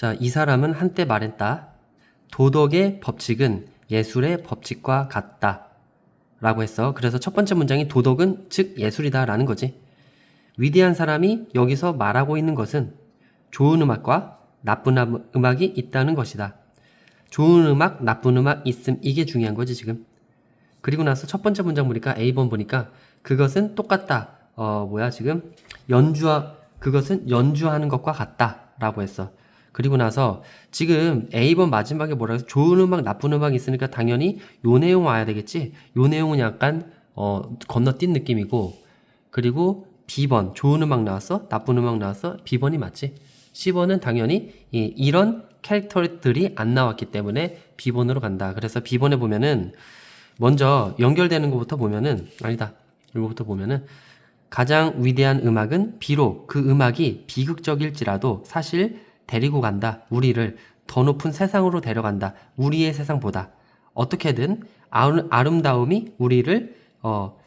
자, 이 사람은 한때 말했다. 도덕의 법칙은 예술의 법칙과 같다. 라고 했어. 그래서 첫 번째 문장이 도덕은 즉 예술이다 라는 거지. 위대한 사람이 여기서 말하고 있는 것은 좋은 음악과 나쁜 음- 음악이 있다는 것이다. 좋은 음악, 나쁜 음악 있음 이게 중요한 거지 지금. 그리고 나서 첫 번째 문장 보니까 A번 보니까 그것은 똑같다. 어 뭐야 지금 연주와 그것은 연주하는 것과 같다라고 했어. 그리고 나서 지금 A번 마지막에 뭐라 해서 좋은 음악, 나쁜 음악 있으니까 당연히 요 내용 와야 되겠지. 요 내용은 약간 어 건너뛴 느낌이고 그리고 B번 좋은 음악 나왔어, 나쁜 음악 나왔어. B번이 맞지. C번은 당연히 이, 이런 캐릭터들이 안 나왔기 때문에 B번으로 간다. 그래서 B번에 보면은 먼저 연결되는 것부터 보면은 아니다. 이거부터 보면은 가장 위대한 음악은 비록 그 음악이 비극적일지라도 사실 데리고 간다. 우리를 더 높은 세상으로 데려간다. 우리의 세상보다 어떻게든 아름- 아름다움이 우리를 어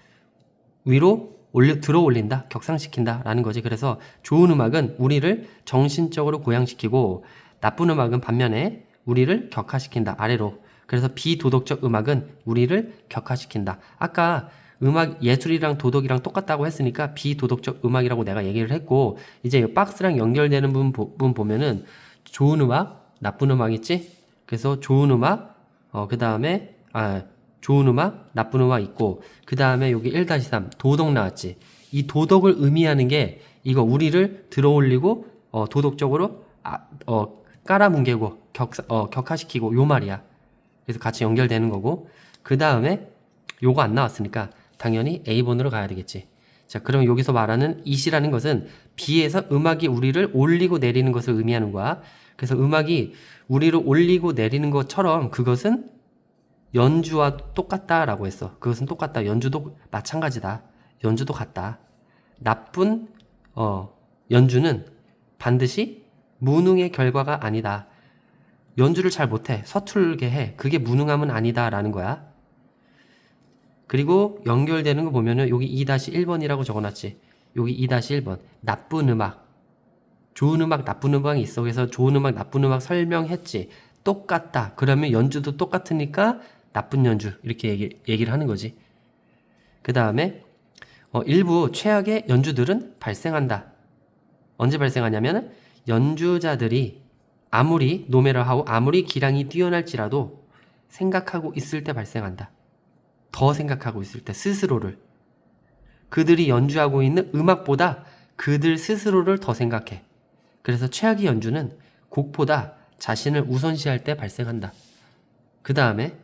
위로 올려 들어 올린다, 격상시킨다라는 거지. 그래서 좋은 음악은 우리를 정신적으로 고양시키고 나쁜 음악은 반면에 우리를 격하시킨다, 아래로. 그래서 비도덕적 음악은 우리를 격하시킨다. 아까 음악 예술이랑 도덕이랑 똑같다고 했으니까 비도덕적 음악이라고 내가 얘기를 했고 이제 이 박스랑 연결되는 부분 보면은 좋은 음악, 나쁜 음악 있지? 그래서 좋은 음악, 어, 그 다음에, 아, 좋은 음악, 나쁜 음악 있고, 그 다음에 여기 1-3, 도덕 나왔지. 이 도덕을 의미하는 게, 이거 우리를 들어 올리고, 어, 도덕적으로, 아, 어, 깔아뭉개고, 격, 어, 격화시키고, 요 말이야. 그래서 같이 연결되는 거고, 그 다음에, 요거 안 나왔으니까, 당연히 A번으로 가야 되겠지. 자, 그러면 여기서 말하는 이시라는 것은 B에서 음악이 우리를 올리고 내리는 것을 의미하는 거야. 그래서 음악이 우리를 올리고 내리는 것처럼 그것은 연주와 똑같다라고 했어. 그것은 똑같다. 연주도 마찬가지다. 연주도 같다. 나쁜 어, 연주는 반드시 무능의 결과가 아니다. 연주를 잘 못해. 서툴게 해. 그게 무능함은 아니다라는 거야. 그리고 연결되는 거 보면은 여기 2-1번이라고 적어놨지. 여기 2-1번. 나쁜 음악. 좋은 음악, 나쁜 음악이 있어. 그래서 좋은 음악, 나쁜 음악 설명했지. 똑같다. 그러면 연주도 똑같으니까 나쁜 연주. 이렇게 얘기, 얘기를 하는 거지. 그 다음에, 어, 일부 최악의 연주들은 발생한다. 언제 발생하냐면, 연주자들이 아무리 노매를 하고 아무리 기량이 뛰어날지라도 생각하고 있을 때 발생한다. 더 생각하고 있을 때, 스스로를. 그들이 연주하고 있는 음악보다 그들 스스로를 더 생각해. 그래서 최악의 연주는 곡보다 자신을 우선시할 때 발생한다. 그 다음에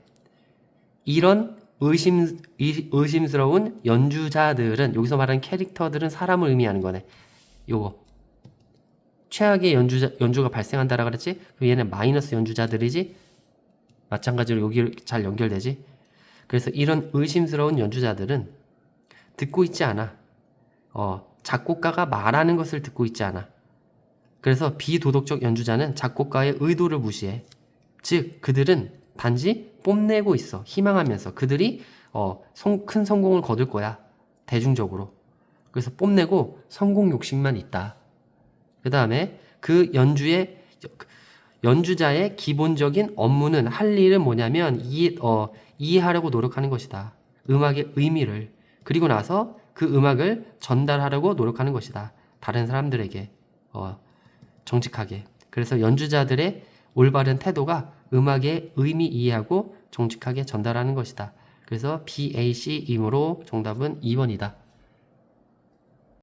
이런 의심, 의- 의심스러운 연주자들은 여기서 말하는 캐릭터들은 사람을 의미하는 거네. 요거 최악의 연주자, 연주가 발생한다라 그랬지? 그럼 얘는 마이너스 연주자들이지? 마찬가지로 여기 잘 연결되지? 그래서 이런 의심스러운 연주자들은 듣고 있지 않아. 어, 작곡가가 말하는 것을 듣고 있지 않아. 그래서 비도덕적 연주자는 작곡가의 의도를 무시해. 즉, 그들은 단지 뽐내고 있어. 희망하면서. 그들이 어, 성- 큰 성공을 거둘 거야. 대중적으로. 그래서 뽐내고 성공 욕심만 있다. 그 다음에 그 연주의 연주자의 기본적인 업무는 할 일은 뭐냐면 이해, 어, 이해하려고 노력하는 것이다. 음악의 의미를 그리고 나서 그 음악을 전달하려고 노력하는 것이다. 다른 사람들에게 어, 정직하게. 그래서 연주자들의 올바른 태도가 음악의 의미 이해하고 정직하게 전달하는 것이다. 그래서 BAC이므로 정답은 2번이다.